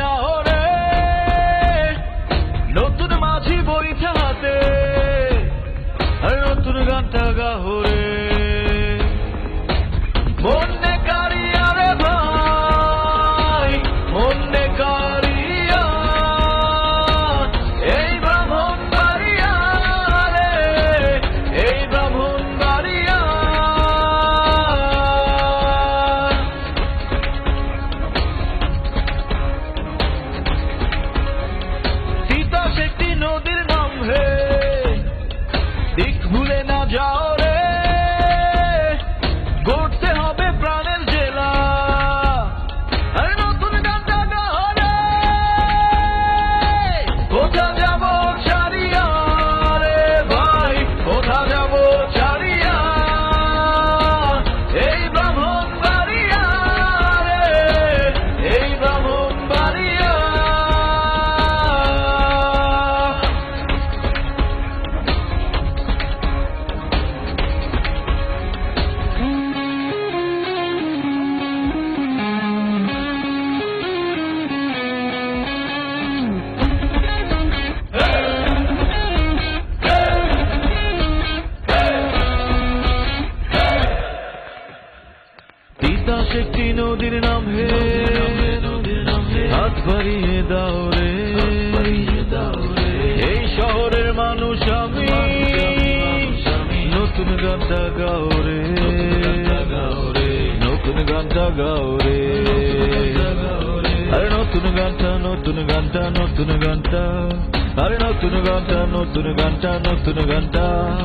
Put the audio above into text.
না হরে নতুন মাঝি বইছে হাতে নতুন গানটা গাহরে। Yo. তিতাস একটি নদীর নাম। হে হাত বাড়িয়ে দাও রে। এই শহরের মানুষ আমি। নতুন গানটা গাও রে। নতুন গানটা গাও রে। আরে নতুন গানটা নতুন গানটা নতুন গানটা। আরে নতুন গানটা নতুন গানটা নতুন গানটা।